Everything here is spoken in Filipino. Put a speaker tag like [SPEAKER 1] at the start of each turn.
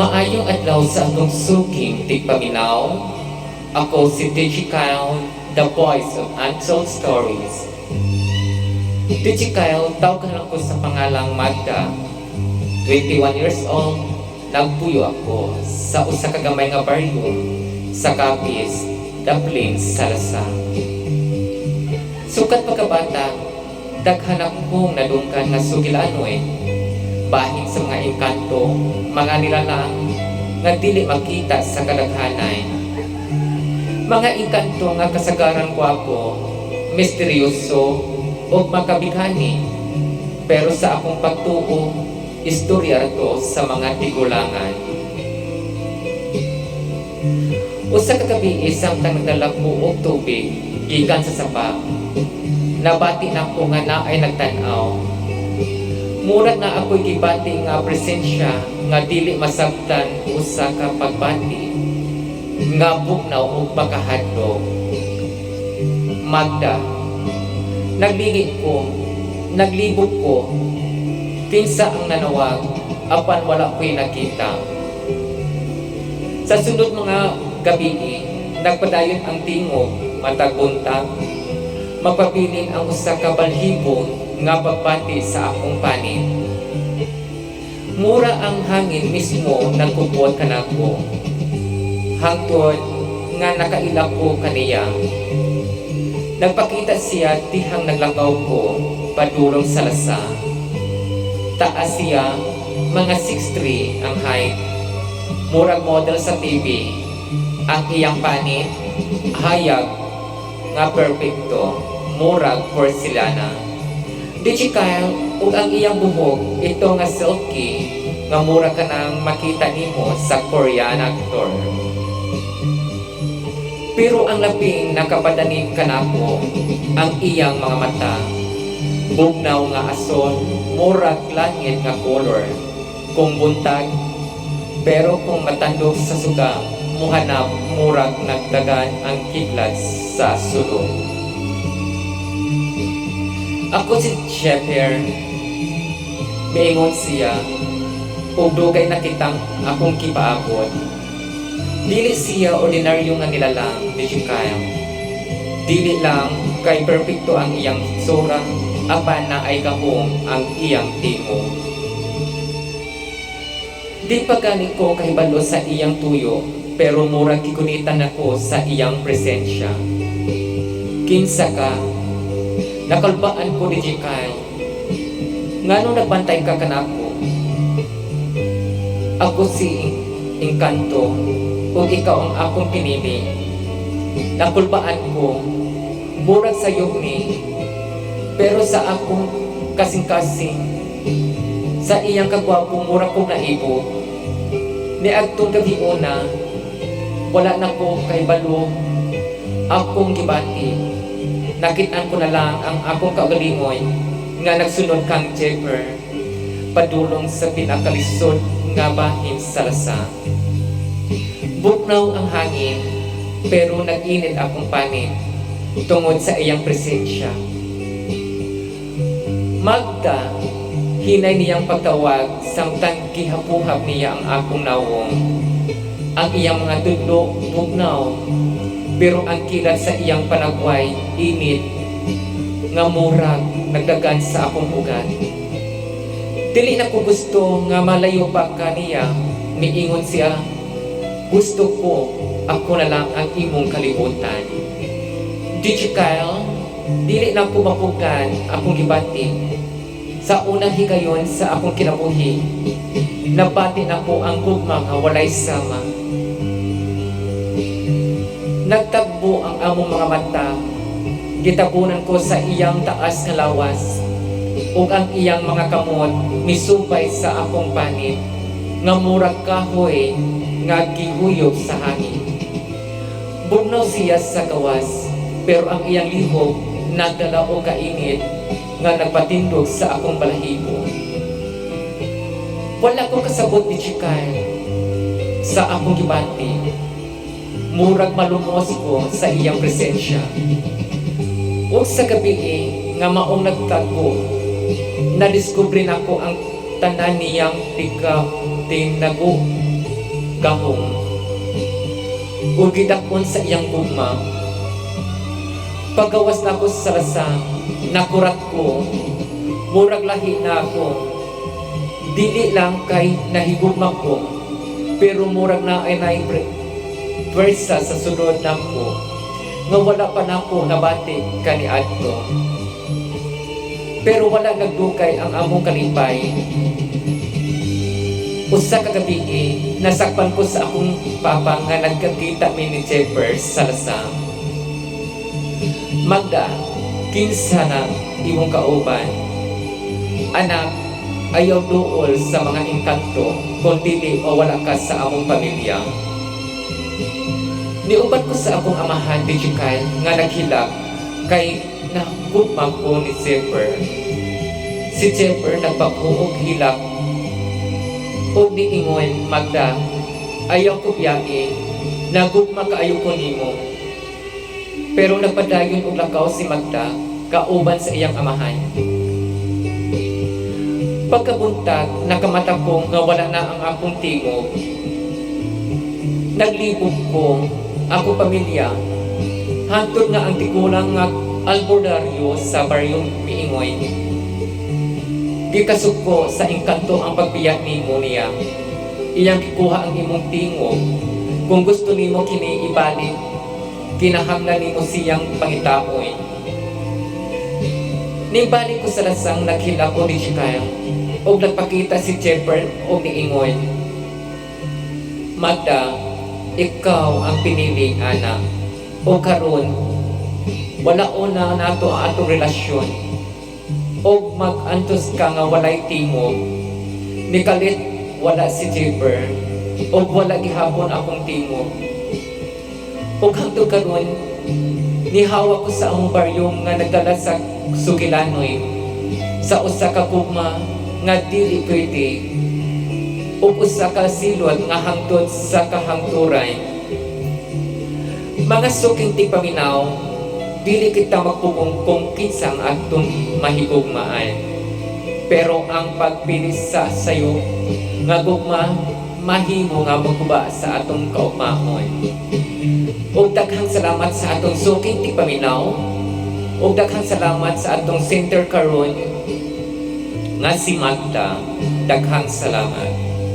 [SPEAKER 1] Maayong adlaw sa akong suking tigpaminaw. Ako si Digikyle, the voice of untold stories. Digikyle, tawag ako sa pangalang Magda. 21 years old, nagpuyo ako sa usa ka gamay nga baryo sa Capiz, Daplin, Salazar. Sukat pagkabata, daghan akong nadungkan nga sugilanoy bahin sa mga engkanto, mga nilalang nga dili makita sa kadaghanay. Mga engkanto nga kasagaran ko ako, misteryoso o makabighani, pero sa akong pagtuo, istorya to sa mga tigulangan. Usa ka gabi isang tang nagdalako og tubig gikan sa sapa. Nabati na ko nga naay nagtan-aw Murag na ako'y gibati nga presensya nga dili masabtan usa ka pagbati nga bugnaw ug makahadlok. Magda, naglingit ko, naglibot ko, kinsa ang nanawag, apan wala ko'y nakita. Sa sunod mga gabi, nagpadayon ang tingog, mataguntag, magpabilin ang usa ka balhibon nga pagbati sa akong panin. Mura ang hangin mismo nagkupot kanako. Hangtod nga nakailak ko kaniya. Nagpakita siya tihang naglakaw ko padulong sa lasa. Taas siya, mga 6'3 ang height. Murag model sa TV. Ang iyang panin, hayag nga perfecto, murag porcelana. Digital ug ang iyang buhok ito nga silky nga mura ka nang makita nimo sa Korean actor. Pero ang labing nakapadanig kanako ang iyang mga mata. Bugnaw nga ason, murag langit nga color. Kung buntag, pero kung matandog sa suga, muhanap murag nagdagan ang kidlat sa sulod. Ako si Shepherd. Miingon siya, ug dugay nakitang akong kipaabot. Dili siya ordinaryo nga nilalang, di kaya. Dili lang kay perpekto ang iyang sura, apan na ay kahong ang iyang timo. Di pa gani ko kahibalo sa iyang tuyo, pero murag kikunitan ako sa iyang presensya. Kinsa ka, nakalbaan ko ni Jikay. Ngano nagbantay ka kanako? Ako si Encanto, ug ikaw ang akong pinili. Nakulbaan ko, murag sa ni, pero sa akong kasing-kasing, sa iyang kagwapo murag kong naibo. Ni agtong gabi una, wala na ko kay balo, akong gibati nakitaan ko na lang ang akong kaugalingoy nga nagsunod kang Jeffer padulong sa pinakalisod nga bahin sa lasa. Buknaw ang hangin pero nag-init akong panin tungod sa iyang presensya. Magda, hinay niyang pagtawag samtang gihapuhap niya ang akong nawong. Ang iyang mga tudlo bugnaw pero ang kilat sa iyang panagway, init, nga murag, nagdagan sa akong ugat. Dili na ko gusto nga malayo pa kaniya, miingon siya, gusto ko, ako na lang ang imong kalibutan. Digital, dili na ko mapugan akong gibati. Sa unang higayon sa akong kinabuhi, nabati na ko ang gugma nga walay sama. Nagtagbo ang among mga mata. Gitabunan ko sa iyang taas nga lawas. ug ang iyang mga kamot misupay sa akong panit nga murag kahoy nga gihuyog sa hangin. Bugnaw siya sa gawas, pero ang iyang lihok nagdala o kainit nga nagpatindog sa akong balahibo. Wala ko kasabot ni Chikay sa akong gibati murag malumos ko sa iyang presensya. Ug sa gabi eh, nga maong nagtagpo, nadiskubre na ko ang tanan niyang tika tinago gahong ug gidakon sa iyang gugma. Pagawas na ako sa rasa nakurat ko. Murag lahi na ako. Dili lang kay nahigugma ko pero murag na ay naay pwersa sa sunod na ko nga wala pa na ako nabati kaniadto pero wala nagdugay ang among kalipay usa ka gabi eh, nasakpan ko sa akong papa nga nagkakita mi ni Jeffers sa lasang Magda, kinsa na imong kauban. Anak, ayaw duol sa mga engkanto kung dili o wala ka sa among pamilya. Niuban ko sa akong amahan di Jukay nga naghilak kay nakugma ko ni Zephyr. Si Zephyr nagpakuog hilak o niingon Magda, ayaw ko biyahe, nagugma kaayo ko nimo. Pero nagpadayon og lakaw si Magda kauban sa iyang amahan. Pagkabuntag, nakamata ko nga wala na ang akong tingog. Naglibog ko, ako pamilya. Hantod nga ang tikulang nga albordaryo sa baryong miingoy. Di kasuko sa engkanto ang pagbiyak ni niya. Iyang kikuha ang imong tingog. Kung gusto nimo kini ibalik, kinahanglan nimo siyang pangitapoy. Nibalik ko sa lasang naghila ko ni Chikaya o nagpakita si Jeffer o ni Ingoy. Magda, ikaw ang pinili anak. O karon, wala una nato ang atong relasyon. O mag-antos ka nga walay tingog. Nikalit wala si Jeffer. O wala gihapon akong tingog. Ug hangtod karon nihawa ko sa among baryong nga nagdala sa Sugilanoy sa usa ka kugma nga dili pwede ug usa ka nga hangtod sa kahangturay mga suking tipaminaw dili kita magpugong kung kinsa ang atong mahigugmaan pero ang pagpilis sa sayo nga gugma mahimo nga magkuba sa atong kaugmahon ug daghang salamat sa atong suking tipaminaw ug daghang salamat sa atong center karon nga si Magda daghang salamat